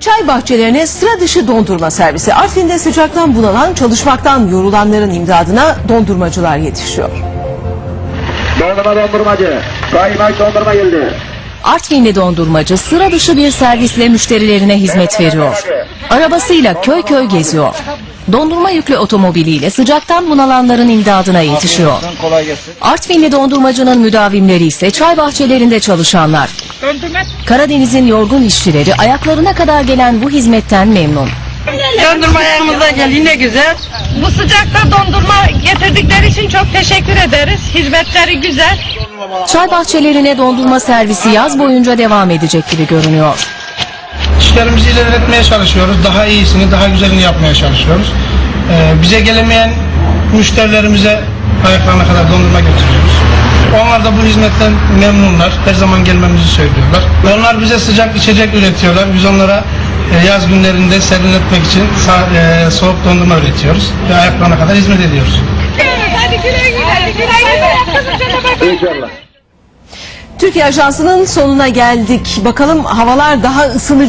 Çay bahçelerine sıra dışı dondurma servisi. Artvin'de sıcaktan bunalan, çalışmaktan yorulanların imdadına dondurmacılar yetişiyor. Dondurma dondurmacı. Kaymak dondurma geldi. Artvinli dondurmacı sıra dışı bir servisle müşterilerine hizmet veriyor. Arabasıyla köy köy geziyor. Dondurma yüklü otomobiliyle sıcaktan bunalanların imdadına yetişiyor. Kolay gelsin. Artvinli dondurmacının müdavimleri ise çay bahçelerinde çalışanlar. Karadeniz'in yorgun işçileri ayaklarına kadar gelen bu hizmetten memnun. Dondurma ayağımıza geldi ne güzel. Bu sıcakta dondurma getirdikleri için çok teşekkür ederiz. Hizmetleri güzel. Çay bahçelerine dondurma servisi yaz boyunca devam edecek gibi görünüyor. İşlerimizi ilerletmeye çalışıyoruz. Daha iyisini, daha güzelini yapmaya çalışıyoruz. Ee, bize gelemeyen müşterilerimize ayaklarına kadar dondurma götürüyoruz. Onlar da bu hizmetten memnunlar. Her zaman gelmemizi söylüyorlar. Onlar bize sıcak içecek üretiyorlar. Biz onlara e, yaz günlerinde serinletmek için e, soğuk dondurma üretiyoruz. Ve ayaklarına kadar hizmet ediyoruz. Hadi güle güle. Güle güle. İnşallah. Türkiye Ajansı'nın sonuna geldik. Bakalım havalar daha ısınacak.